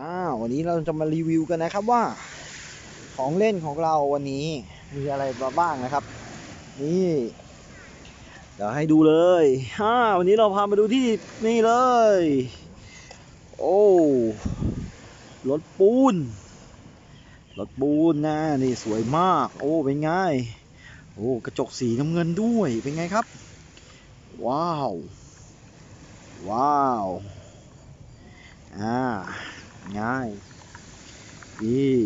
อ้าววันนี้เราจะมารีวิวกันนะครับว่า ของเล่นของเราวันนี้มีอะไรมาบ้างนะครับ นี่ เดี๋ยวให้ดูเลยฮ่าวันนี้เราพามาดูที่นี่เลย โอ้รถปูนรถปูนนะนี่สวยมาก โอ้เป็นไงโอ้กระจกสีน้ำเงินด้วยเป็นไงครับ ว้าว ว้าว อ่า ง่ายนี่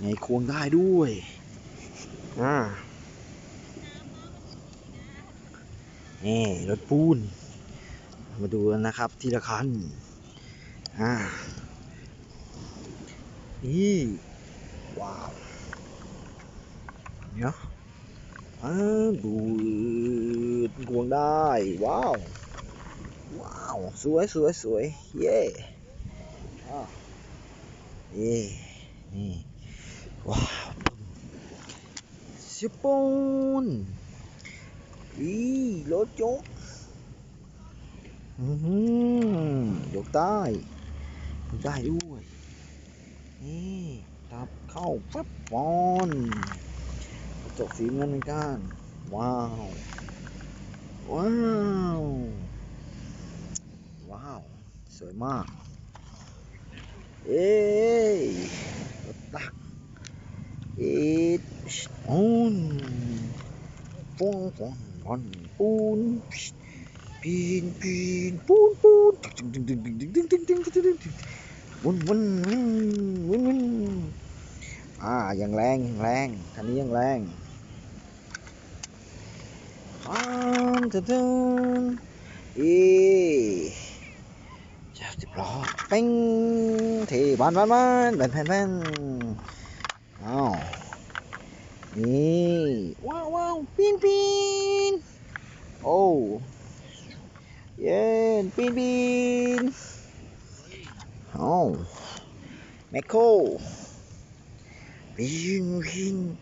ไงควงได้ด้วยอ่านี่รถปูน มาดูกันนะครับทีละคันอ่านี่ว้าวเนาะอ่าดูดควงได้ ว้าว ว้าว สวยสวยสวยเย่ เย่นี่ว้าวสิปนอีรถยกอือยกได้ยกได้ด้วยนี่ตับเข้าปั๊บปอนกระจกสีเงินกัน ว้าว ว้าว ว้าว สวยมาก เอ้ยตักเอ็ดปูนปูนปูนปูนปูนปีนปีนปูนปูนตึงตึงตึงตึงตึงตึงตึงตึงตึงตึงวนวนวนวนวนอ่ายังแรงยังแรงคันนี้ยังแรงอ่าตึ้งตึ้งเอ้จับสิบล้อเป้งเอ้ Đó, bánh thì bán bán bán bán bán bán Nào. Ý. Wow wow, pin pin. Oh Yeah, pin pin. Oh Meko Pin pin.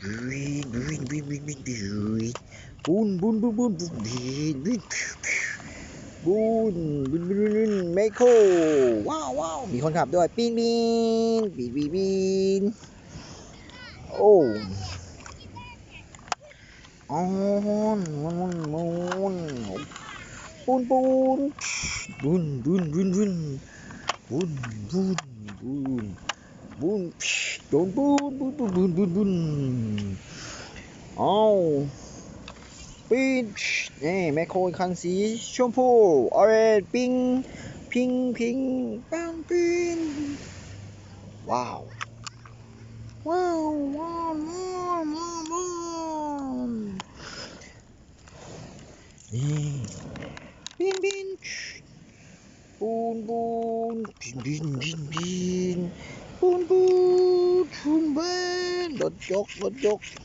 Pin pin pin pin pin. Pin Bun bun bun bun bun pin pin บุนบุนบุนบุนบุนปีนปีนบุญบุญบุญบุญไมโครว้าวว้าวมีคนขับด้วยปีนปีนปีนปีนปีนโอ้ออนมุนมุนมุนปูนปูนบุญบุญบุญบุญบุญบุญบุญบุญโดนบุญบุญบุญบุญบุญบุญเอาปี นนี่แมคโครคันสีชมพูออเรนปิงพิงพิงปังปีนว้าวว้าวว้าวว้าวว้าวว้าวนี่บินบินปูนปูนบินบินบินบินปูนปูนชุนเบนรถยกรถยกปีน